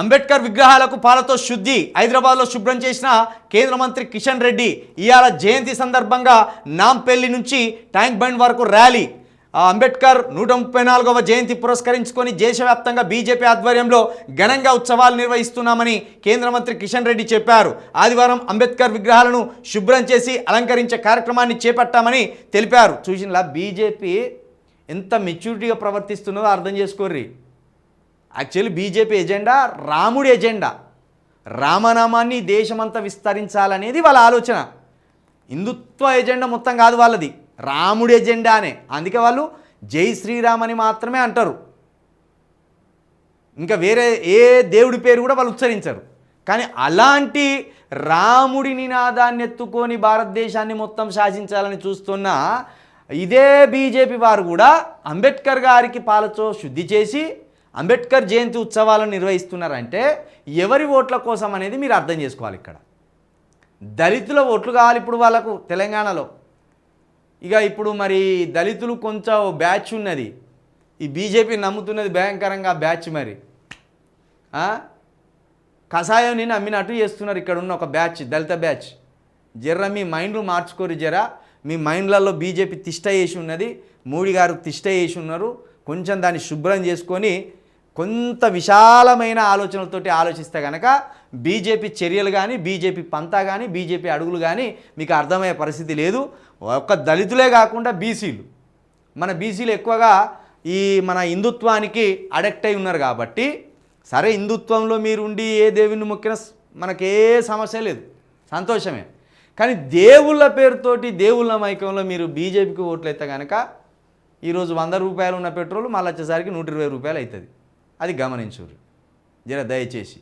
అంబేద్కర్ విగ్రహాలకు పాలతో శుద్ధి హైదరాబాద్లో శుభ్రం చేసిన కేంద్ర మంత్రి కిషన్ రెడ్డి ఇవాళ జయంతి సందర్భంగా నాంపల్లి నుంచి ట్యాంక్ బండ్ వరకు ర్యాలీ. అంబేద్కర్ నూట ముప్పై నాలుగవ జయంతి పురస్కరించుకొని దేశవ్యాప్తంగా బీజేపీ ఆధ్వర్యంలో ఘనంగా ఉత్సవాలు నిర్వహిస్తున్నామని కేంద్ర మంత్రి కిషన్ రెడ్డి చెప్పారు. ఆదివారం అంబేద్కర్ విగ్రహాలను శుభ్రం చేసి అలంకరించే కార్యక్రమాన్ని చేపట్టామని తెలిపారు. చూసినలా బీజేపీ ఎంత మెచ్యూరిటీగా ప్రవర్తిస్తున్నదో అర్థం చేసుకోర్రి. యాక్చువల్లీ బీజేపీ ఎజెండా రాముడి ఎజెండా. రామనామాన్ని దేశమంతా విస్తరించాలనేది వాళ్ళ ఆలోచన. హిందుత్వ ఎజెండా మొత్తం కాదు వాళ్ళది. రాముడి ఎజెండానే. అందుకే వాళ్ళు జై శ్రీరామ్ అని మాత్రమే అంటారు. ఇంకా వేరే ఏ దేవుడి పేరు కూడా వాళ్ళు ఉచ్చరించరు. కానీ అలాంటి రాముడి నినాదాన్ని ఎత్తుకొని భారతదేశాన్ని మొత్తం శాసించాలని చూస్తున్న ఇదే బీజేపీ వారు కూడా అంబేద్కర్ గారికి పాలతో శుద్ధి చేసి అంబేద్కర్ జయంతి ఉత్సవాలను నిర్వహిస్తున్నారంటే ఎవరి ఓట్ల కోసం అనేది మీరు అర్థం చేసుకోవాలి ఇక్కడ. దళితుల ఓట్లు కావాలి ఇప్పుడు వాళ్ళకు తెలంగాణలో. ఇక ఇప్పుడు మరి దళితులు కొంచెం బ్యాచ్ ఉన్నది. ఈ బీజేపీ నమ్ముతున్నది భయంకరంగా బ్యాచ్ మరి. ఆ? కషాయం నమ్మినట్టు చేస్తున్నారు ఇక్కడ ఉన్న ఒక బ్యాచ్ దళిత బ్యాచ్. జర్ర మీ మైండ్లు మార్చుకోరు జరా. మీ మైండ్లలో బీజేపీ తిష్ట వేసి ఉన్నది. మోడీ గారు తిష్ట వేసి ఉన్నారు. కొంచెం దాన్ని శుభ్రం చేసుకొని కొంత విశాలమైన ఆలోచనలతోటి ఆలోచిస్తే కనుక బీజేపీ చర్యలు కానీ బీజేపీ పంతా కానీ బీజేపీ అడుగులు కానీ మీకు అర్థమయ్యే పరిస్థితి లేదు. ఒక్క దళితులే కాకుండా బీసీలు. మన బీసీలు ఎక్కువగా ఈ మన హిందుత్వానికి అడెక్ట్ అయి ఉన్నారు కాబట్టి సరే హిందుత్వంలో మీరు ఉండి ఏ దేవుని మొక్కిన మనకే సమస్య లేదు. సంతోషమే. కానీ దేవుళ్ళ పేరుతోటి దేవుళ్ళ మైకంలో మీరు బీజేపీకి ఓట్లయితే కనుక ఈరోజు వంద రూపాయలు ఉన్న పెట్రోల్ మళ్ళీ వచ్చేసరికి నూట ఇరవై రూపాయలు అవుతుంది అది గమనించరు జర దయచేసి.